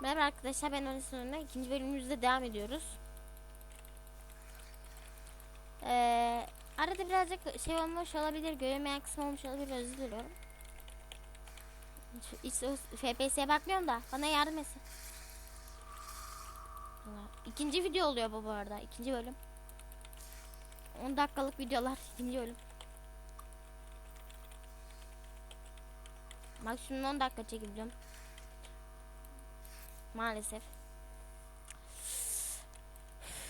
Merhaba arkadaşlar ben Enes Önü'ne ikinci bölümümüzde devam ediyoruz. Ee, arada birazcık şey olmuş olabilir, göremeyen kısım olmuş olabilir özür diliyorum. Hiç, FPS'ye bakmıyorum da bana yardım etsin. İkinci video oluyor bu bu arada, ikinci bölüm. 10 dakikalık videolar, ikinci bölüm. Bak şimdi 10 dakika çekebiliyorum. Maalesef.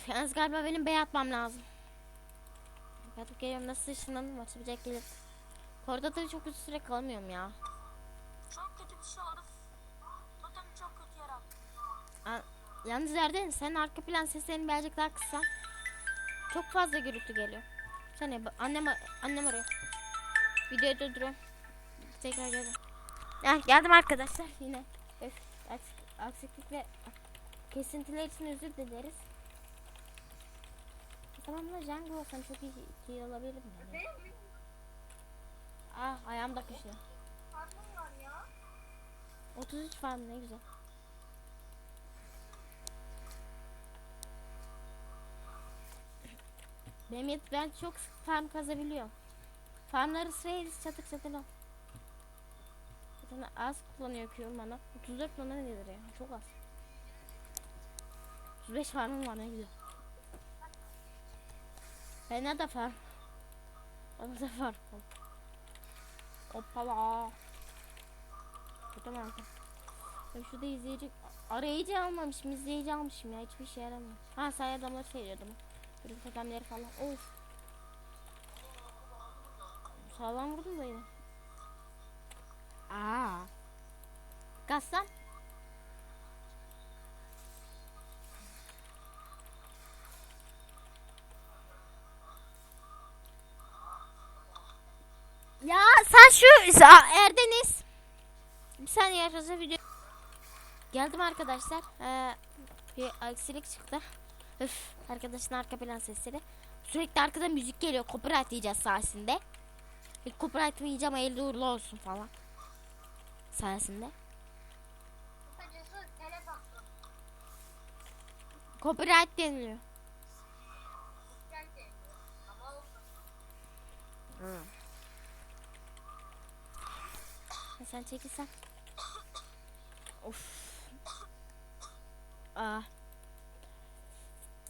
Yalnız galiba benim bey atmam lazım. Yatıp geliyorum nasıl ışınlandım mı? Çabucak gelir. Koridorda çok uzun süre kalamıyorum ya. Çok kötü bir şey oldu. Totem çok kötü. Aa, Yalnız Erden sen arka plan seslerini birazcık daha kıssan. Çok fazla gürültü geliyor. Sen ne? Annem, annem arıyor. Videoyu durduruyorum. Tekrar geldim. Heh, geldim arkadaşlar yine. Öf, aksik, aksiklik ve kesintiler için özür dileriz. Tamam da Django olsam çok iyi, iyi olabilirim. Yani. Ah ayağım da kışıyor. Karnım var ya. 33 farm ne güzel. Benim yet- ben çok farm kazabiliyorum. Farmları sırayla çatır çatır. Zaten az kullanıyor Q'm bana. 34 bana ne gelir ya? Çok az. 35 farmım var ne güzel. Ben nerede farm? Bana da farm. Hoppala. Kötü mü Ben şurada izleyici arayıcı almamışım izleyici almışım ya hiçbir şey yaramıyor. Ha say adamları seyriyordum. Böyle totemleri falan. Of. Sağlam vurdum da yine. Aa. Gassam. Ya sen şu Erdeniz. Bir saniye arkadaşlar video. Geldim arkadaşlar. Ee, bir aksilik çıktı. Öf, arkadaşın arka plan sesleri. Sürekli arkada müzik geliyor. Copyright yiyeceğiz sayesinde. İlk copyright yiyeceğim hayırlı uğurlu olsun falan. Sayesinde. Copyright deniliyor. Ha, Sen çekilsen. Of. Aa.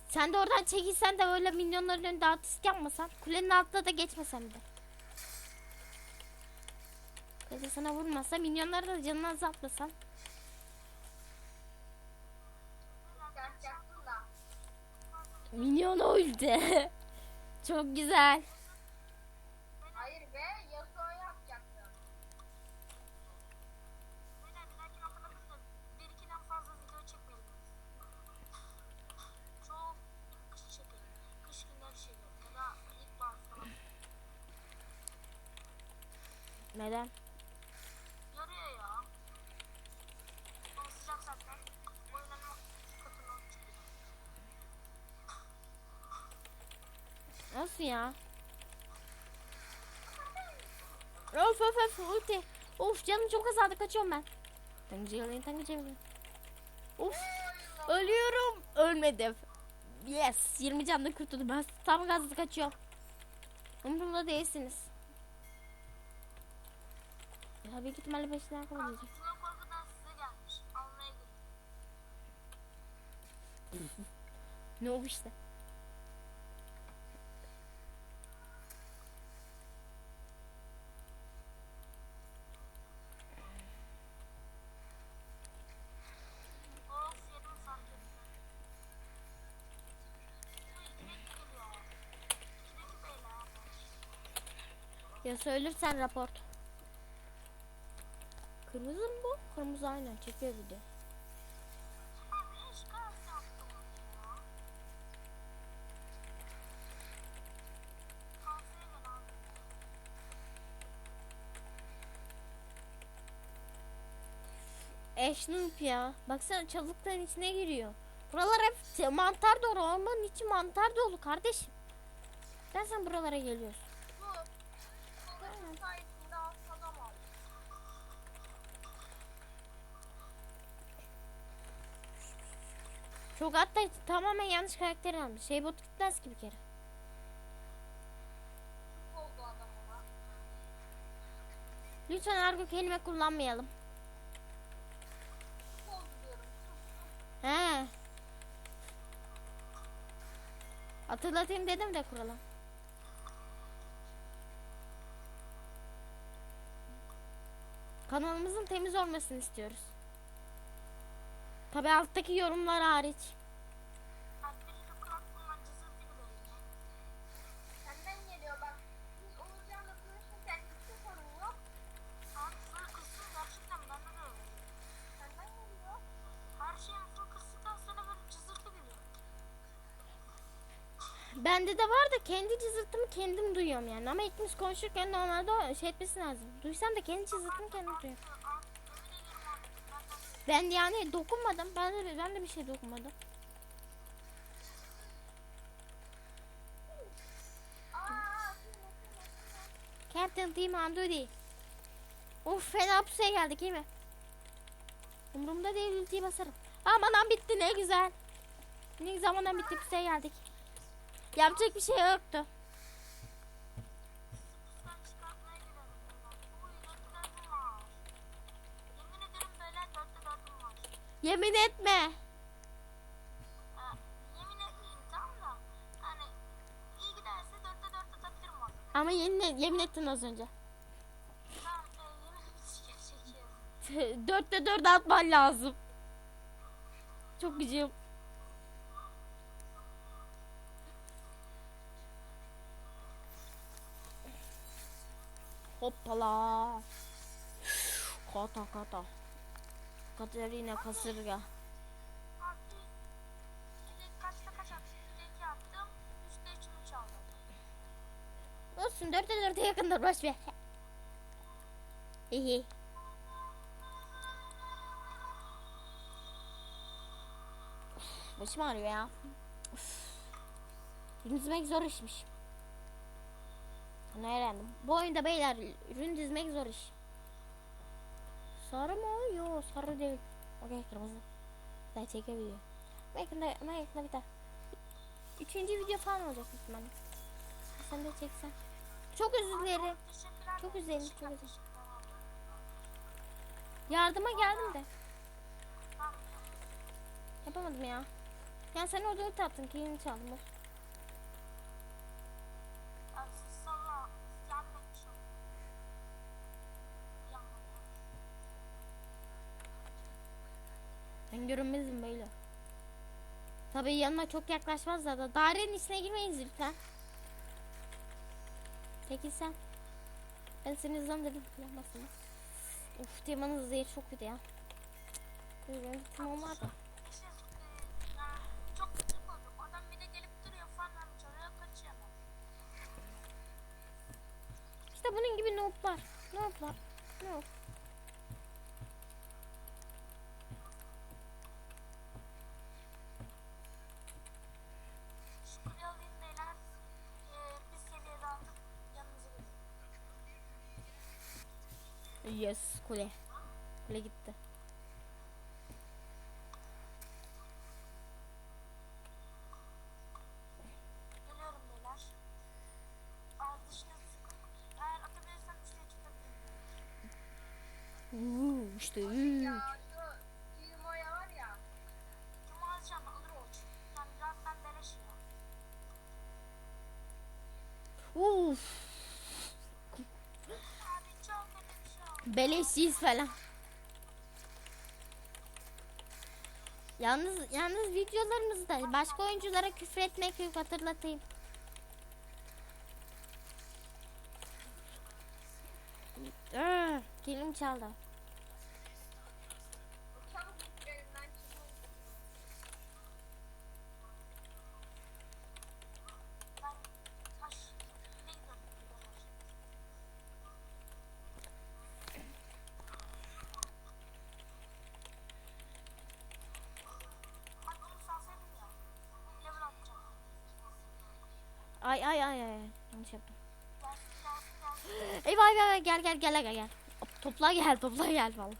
Sen de oradan çekilsen de böyle milyonların önünde artist yapmasan. Kulenin altında da geçmesen de. Kule sana vurmasa milyonları da canını azaltmasan. Milyon öldü. Çok güzel. Hayır be. Yasuo yapacaktım. Beyler bir dahaki haftada biz de bir ikiden fazla video çekmeyelim. Çok kış çekelim. Kış günleri çekelim. Ya da ilkbahar falan. Neden? Nasıl ya? Of of of ulti. Of canım çok azaldı kaçıyorum ben. Tangıcılayın tangıcılayın. Of ölüyorum. Ölmedim. Yes 20 canlı kurtuldum ben tam gazlı kaçıyorum. Umurumda değilsiniz. Tabii ki ihtimalle başına kovalayacağım. Geliyor. İkideki beyler. Ya söylürsen raport. Kırmızı mı bu? Kırmızı aynen çekiyor video. Eşnurp ya. Baksana çalılıkların içine giriyor. Buralar hep mantar dolu. Ormanın içi mantar dolu kardeşim. Ben sen buralara geliyorsun. Çok hatta tamamen yanlış karakter almış. Şey bot gitmez ki bir kere. Lütfen argo kelime kullanmayalım. Çok oldu diyorum. He. Hatırlatayım dedim de kurala. Kanalımızın temiz olmasını istiyoruz. Tabi alttaki yorumlar hariç. Bende de var da kendi cızırtımı kendim duyuyorum yani. Ama ikimiz konuşurken normalde şey etmesi lazım. Duysam da kendi cızırtımı kendim duyuyorum. Ben yani dokunmadım. Ben de, ben de bir şey dokunmadım. Captain Team Andudi. Of fena pusuya geldik iyi mi? Umurumda değil ultiyi basarım. Aman lan bitti ne güzel. Ne aman bitti pusuya geldik. Yapacak bir şey yoktu. Yemin etme. Ee, yemin. Ama yemin, ettin az önce. Dörtte dört atman lazım. Çok gücüm. Hoppala. Kata kata. Katerina kasırga. Olsun dörtte dörtte yakındır boş ver. İyi. Başım ağrıyor ya. Uf. Ürün dizmek zor işmiş. Bunu öğrendim. Bu oyunda beyler ürün dizmek zor iş. Sarı mı? Yok sarı değil. Okey kırmızı. Daha çekebiliyor. Belki de, belki de biter. Üçüncü video falan olacak ihtimalle. Sen de çeksen. Çok özür dilerim. Çok üzerim, çok abi. Yardıma geldim de. Yapamadım ya. Yani sen orada ulti attın kilini çaldım. Ben görünmezim böyle. Tabii yanıma çok yaklaşmazlar da. Dairenin içine girmeyin lütfen. Peki sen. Ben seni hızlandırdım. Yapmasın. Of Teoman'ın hızı yeri çok kötü ya. Benim Teoman var da. İşte e, yani çok kötü buldum. Adam bir de gelip duruyor falan çalıyor kaçıyor hemen. İşte bunun gibi noob var. Noob var. Noob. Şu kuleyi alayım beyler. E, bir seviyede aldık. Yanınıza gelin. Yes kule. Kule gitti. Geliyorum beyler. Eğer dışına Beleşsiz falan. Yalnız yalnız videolarımızda başka oyunculara küfür etmek yok hatırlatayım. Aa, Kelim çaldı. Ay ay ay. Yanlış yaptım. Eyvah eyvah gel gel gel gel gel. Topla gel topla gel falan.